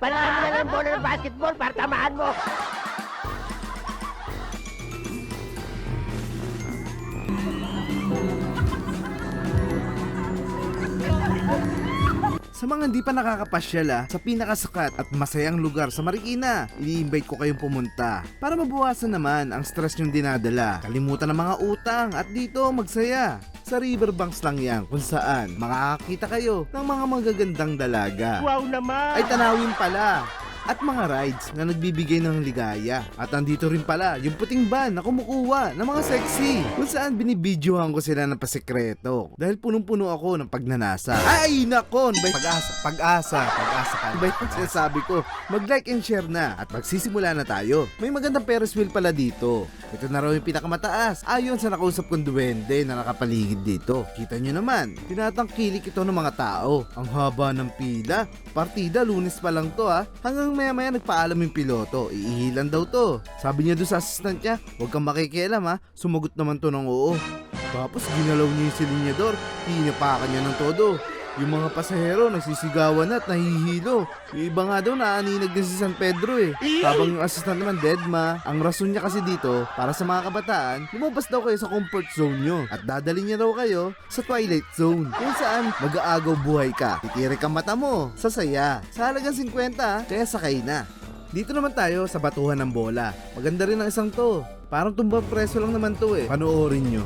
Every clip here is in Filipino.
Panahan mo na lang bola ng basketball para tamaan mo. Sa mga hindi pa nakakapasyal ah, sa pinakasakat at masayang lugar sa Marikina, ini-invite ko kayong pumunta para mabawasan naman ang stress nyong dinadala. Kalimutan ng mga utang at dito magsaya. Sa riverbanks lang yan kung saan makakakita kayo ng mga magagandang dalaga. Wow naman! Ay tanawin pala at mga rides na nagbibigay ng ligaya. At andito rin pala yung puting van na kumukuha ng mga sexy kung saan binibidyohan ko sila ng pasekreto dahil punong-puno ako ng pagnanasa. Ay nako! Bay, pag-asa, pag-asa, pag-asa ka. Ba yung sinasabi ko? Mag-like and share na at magsisimula na tayo. May magandang Ferris wheel pala dito. Ito na raw yung pinakamataas ayon sa nakausap kong duwende na nakapaligid dito. Kita nyo naman, tinatangkilik ito ng mga tao. Ang haba ng pila. Partida, lunes pa lang to ha. Hanggang maya maya nagpaalam yung piloto. Iihilan daw to. Sabi niya doon sa assistant niya, huwag kang makikialam ha. Sumagot naman to ng oo. Tapos ginalaw niya yung silinyador. Tinapakan niya ng todo. Yung mga pasahero nagsisigawan na at nahihilo. Yung iba nga daw naaninag din si San Pedro eh. Habang yung assistant naman dead ma. Ang rason niya kasi dito, para sa mga kabataan, lumabas daw kayo sa comfort zone nyo. At dadali niya daw kayo sa twilight zone. Kung saan mag-aagaw buhay ka. Titirik ang mata mo. Sa saya. Sa halagang 50 ah, kaya sakay na. Dito naman tayo sa batuhan ng bola. Maganda rin ang isang to. Parang tumbang preso lang naman to eh. Panoorin nyo.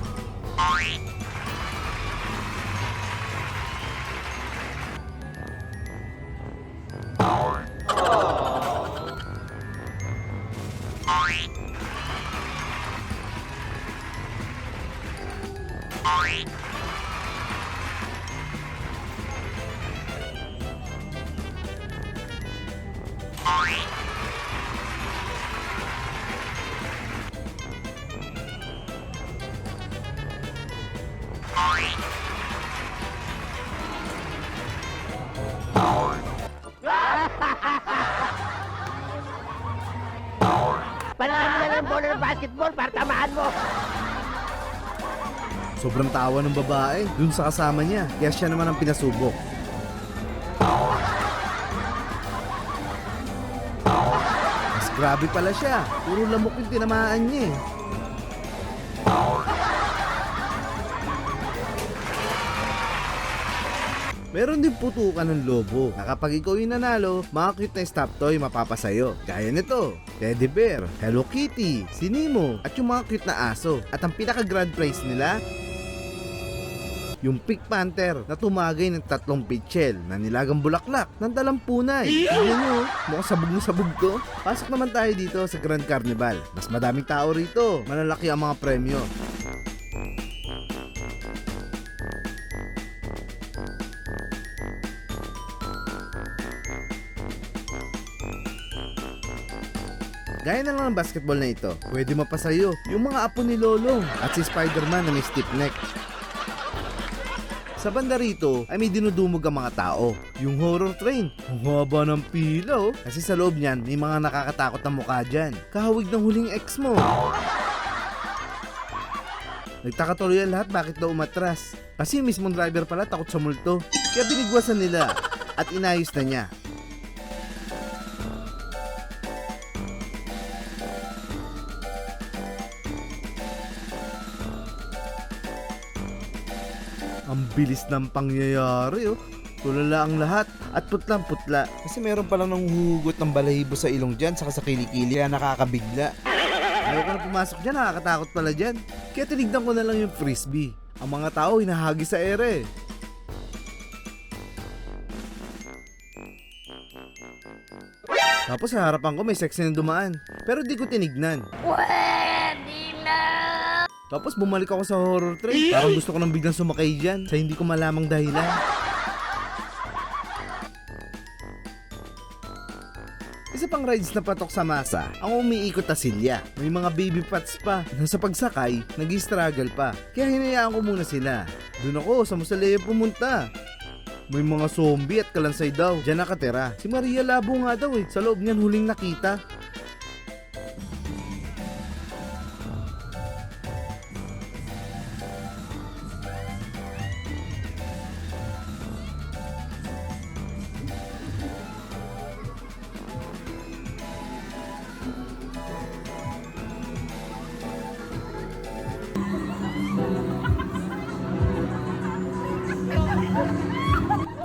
Panahan mo na lang bola ng basketball para tamaan mo. Sobrang tawa ng babae dun sa kasama niya. Kaya siya naman ang pinasubok. Mas grabe pala siya. Puro lamok yung tinamaan niya eh. Meron din putukan ng lobo na kapag ikaw yung nanalo, mga cute na stop toy mapapasayo. Gaya nito, Teddy Bear, Hello Kitty, Sinimo, at yung mga cute na aso. At ang pinaka grand prize nila, yung Pink Panther na tumagay ng tatlong pitchel na nilagang bulaklak ng dalampunay. Tignan nyo, mukhang sabog na sabog to. Pasok naman tayo dito sa Grand Carnival. Mas madaming tao rito. Malalaki ang mga premyo. Gaya na lang ng basketball na ito, pwede mapasayo yung mga apo ni Lolong at si Spider-Man na may stiff neck. Sa banda rito ay may dinudumog ang mga tao. Yung horror train. Ang haba ng pila oh. Kasi sa loob niyan may mga nakakatakot na mukha dyan. Kahawig ng huling ex mo. Nagtaka tuloy ang lahat bakit daw umatras. Kasi yung mismong driver pala takot sa multo. Kaya binigwasan nila at inayos na niya. Ang bilis ng pangyayari oh. Tulala ang lahat at putlang putla. Kasi meron palang nanghuhugot ng balahibo sa ilong dyan saka sa kilikili kaya nakakabigla. Ayaw ko na pumasok dyan, nakakatakot pala dyan. Kaya tinignan ko na lang yung frisbee. Ang mga tao hinahagi sa ere. Tapos sa harapan ko may sexy na dumaan. Pero di ko tinignan. Pwede! Tapos bumalik ako sa horror train. Parang gusto ko nang biglang sumakay dyan sa hindi ko malamang dahilan. Isa pang rides na patok sa masa, ang umiikot na silya. May mga baby pats pa na sa pagsakay, nag struggle pa. Kaya hinayaan ko muna sila. Doon ako sa Musalea pumunta. May mga zombie at kalansay daw. Diyan nakatira. Si Maria Labo nga daw eh. Sa loob niyan huling nakita.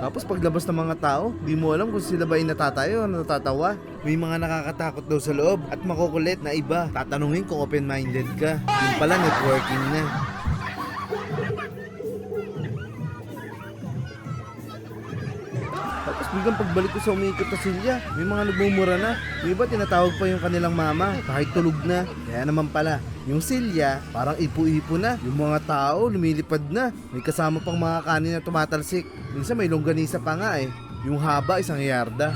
Tapos paglabas ng mga tao, di mo alam kung sila ba ay natatayo o natatawa. May mga nakakatakot daw sa loob at makukulit na iba. Tatanungin kung open-minded ka. Yung pala networking na. Biglang pagbalik ko sa umiikot na silya, may mga nagmumura na. Yung iba tinatawag pa yung kanilang mama, kahit tulog na. Kaya naman pala, yung silya, parang ipo-ipo na. Yung mga tao, lumilipad na. May kasama pang mga kanin na tumatalsik. Minsan may longganisa pa nga eh. Yung haba, isang yarda.